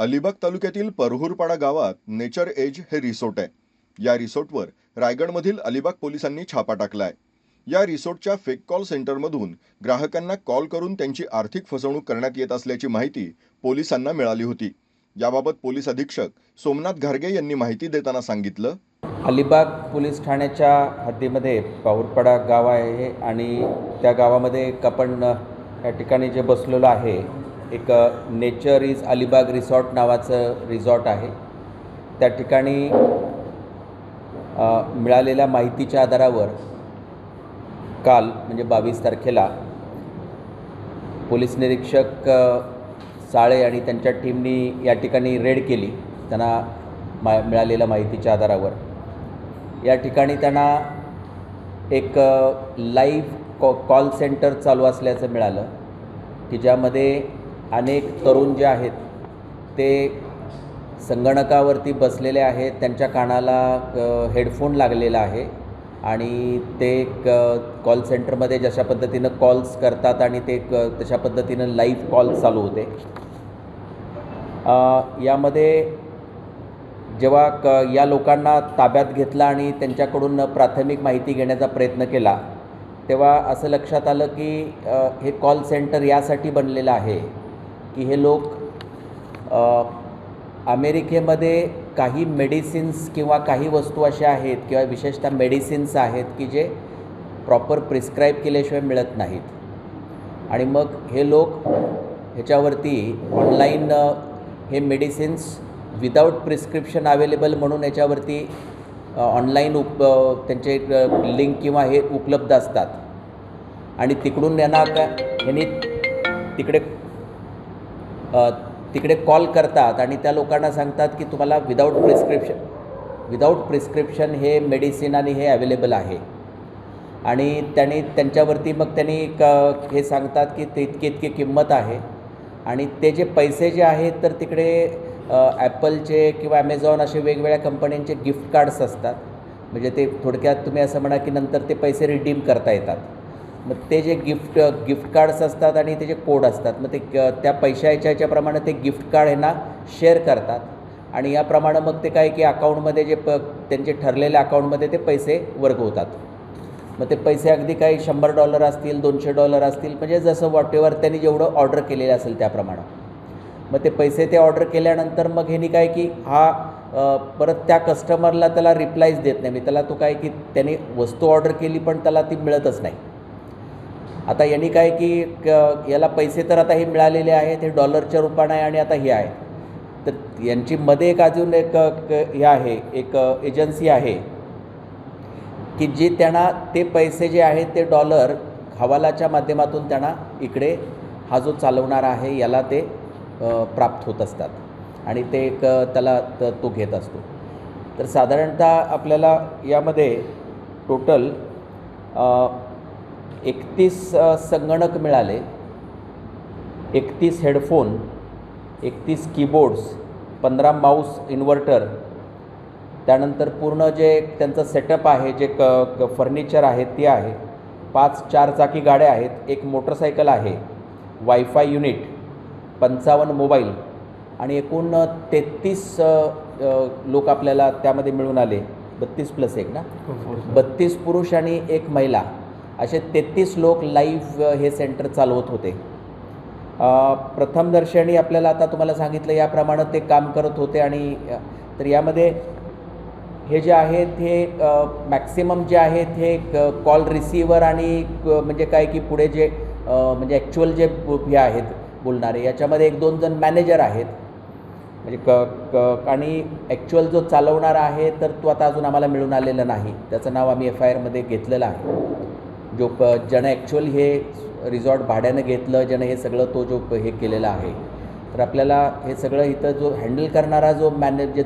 अलिबाग तालुक्यातील परहूरपाडा गावात nature age हे रिसोर्ट आहे. या रिसोर्टवर रायगडमधील अलिबाग पोलिसांनी छापा टाकलाय. या रिसोर्टच्या फेक कॉल सेंटरमधून ग्राहकांना कॉल करून त्यांची आर्थिक फसवणूक करण्यात येत असल्याची माहिती पोलिसांना मिळाली होती. याबाबत पोलीस अधीक्षक सोमनाथ घारगे यांनी माहिती देताना सांगितलं. अलिबाग पोलीस ठाण्याच्या हद्दीमध्ये पाहुरपाडा गाव आहे आणि त्या गावामध्ये एक आपण या ठिकाणी जे बसलेलो आहे एक नेचर इज अलिबाग रिसॉर्ट नावाचं रिसॉर्ट आहे. त्या ठिकाणी मिळालेल्या माहितीच्या आधारावर काल म्हणजे बावीस तारखेला पोलीस निरीक्षक साळे आणि त्यांच्या टीमनी या ठिकाणी रेड केली त्यांना मा मिळालेल्या माहितीच्या आधारावर. या ठिकाणी त्यांना एक लाईव्ह कॉ कॉल सेंटर चालू असल्याचं मिळालं की ज्यामध्ये अनेक तरुण जे आहेत ते संगणकावरती बसलेले आहेत त्यांच्या कानाला हेडफोन लागलेला आहे आणि ते क कॉल सेंटरमध्ये जशा पद्धतीनं कॉल्स करतात आणि ते क तशा पद्धतीनं लाईव्ह कॉल चालू होते. यामध्ये जेव्हा क या लोकांना ताब्यात घेतला आणि त्यांच्याकडून प्राथमिक माहिती घेण्याचा प्रयत्न केला तेव्हा असं लक्षात आलं की हे कॉल सेंटर यासाठी बनलेलं आहे. की हे लोक अमेरिकेमध्ये काही मेडिसिन्स किंवा काही वस्तू अशा आहेत किंवा विशेषतः मेडिसिन्स आहेत की जे प्रॉपर प्रिस्क्राईब केल्याशिवाय मिळत नाहीत. आणि मग हे लोक ह्याच्यावरती ऑनलाईन हे मेडिसिन्स विदाऊट प्रिस्क्रिप्शन अवेलेबल म्हणून याच्यावरती ऑनलाईन उप त्यांचे लिंक किंवा हे उपलब्ध असतात. आणि तिकडून यांना का यांनी तिकडे तिकडे कॉल करतात आणि त्या लोकांना सांगतात की तुम्हाला विदाऊट प्रिस्क्रिप्शन विदाऊट प्रिस्क्रिप्शन हे मेडिसिन आणि हे अवेलेबल आहे. आणि त्यांनी त्यांच्यावरती मग त्यांनी क हे सांगतात की ते इतकी इतकी किंमत आहे. आणि ते जे पैसे जे आहेत तर तिकडे ॲपलचे किंवा ॲमेझॉन असे वेगवेगळ्या कंपन्यांचे गिफ्ट कार्ड्स असतात. म्हणजे ते थोडक्यात तुम्ही असं म्हणा की नंतर ते पैसे रिडीम करता येतात. मग ते जे गिफ्ट गिफ्ट कार्ड्स असतात आणि ते जे कोड असतात मग ते क- त्या पैशाच्या याच्याप्रमाणे ते गिफ्ट कार्ड ह्यांना शेअर करतात. आणि याप्रमाणे मग ते काय की अकाउंटमध्ये जे प त्यांचे ठरलेल्या अकाउंटमध्ये ते पैसे वर्गवतात मग ते पैसे अगदी काही शंभर डॉलर असतील दोनशे डॉलर असतील म्हणजे जसं वॉटेवर त्यांनी जेवढं ऑर्डर केलेलं असेल त्याप्रमाणे. मग ते पैसे ते ऑर्डर केल्यानंतर मग ह्यांनी काय की हा परत त्या कस्टमरला त्याला रिप्लायच देत नाही. मी त्याला तो काय की त्याने वस्तू ऑर्डर केली पण त्याला ती मिळतच नाही. आता यांनी काय की क- याला पैसे तर आता हे मिळालेले आहेत हे डॉलरच्या रूपानं आहे आणि आता हे आहे. तर यांची मध्ये एक अजून एक हे आहे एक एजन्सी आहे की जी त्यांना ते पैसे जे आहेत ते डॉलर हवालाच्या माध्यमातून त्यांना इकडे हा जो चालवणारा आहे याला ते प्राप्त होत असतात. आणि ते एक त्याला तो घेत असतो. तर साधारणतः आपल्याला यामध्ये टोटल एकतीस संगणक मिळाले. एकतीस हेडफोन एकतीस कीबोर्ड्स पंधरा माऊस इन्व्हर्टर. त्यानंतर पूर्ण जे त्यांचं सेटअप आहे जे क क फर्निचर आहे ते आहे. पाच चारचाकी गाड्या आहेत एक मोटरसायकल आहे वायफाय युनिट पंचावन्न मोबाईल आणि एकूण तेहतीस लोक आपल्याला त्यामध्ये मिळून आले. बत्तीस प्लस एक ना? बत्तीस पुरुष आणि एक महिला. असे तेहतीस लोक लाईव्ह हे सेंटर चालवत होते. प्रथमदर्शनी आपल्याला आता तुम्हाला सांगितलं याप्रमाणे ते काम करत होते आणि तर यामध्ये हे जे आहेत हे मॅक्सिमम जे आहेत हे कॉल रिसिवर आणि म्हणजे काय की पुढे जे म्हणजे ॲक्च्युअल जे हे आहेत बोलणारे याच्यामध्ये एक दोन जण मॅनेजर आहेत. म्हणजे क क आणि ॲक्च्युअल जो चालवणारा आहे तर तो आता अजून आम्हाला मिळून आलेला नाही. त्याचं नाव आम्ही एफ आय आरमध्ये घेतलेलं आहे. जो प ज्यानं ॲक्च्युअल हे रिसॉर्ट भाड्यानं घेतलं ज्यानं हे सगळं तो जो हे केलेला आहे. तर आपल्याला हे सगळं इथं जो हँडल करणारा जो मॅनेज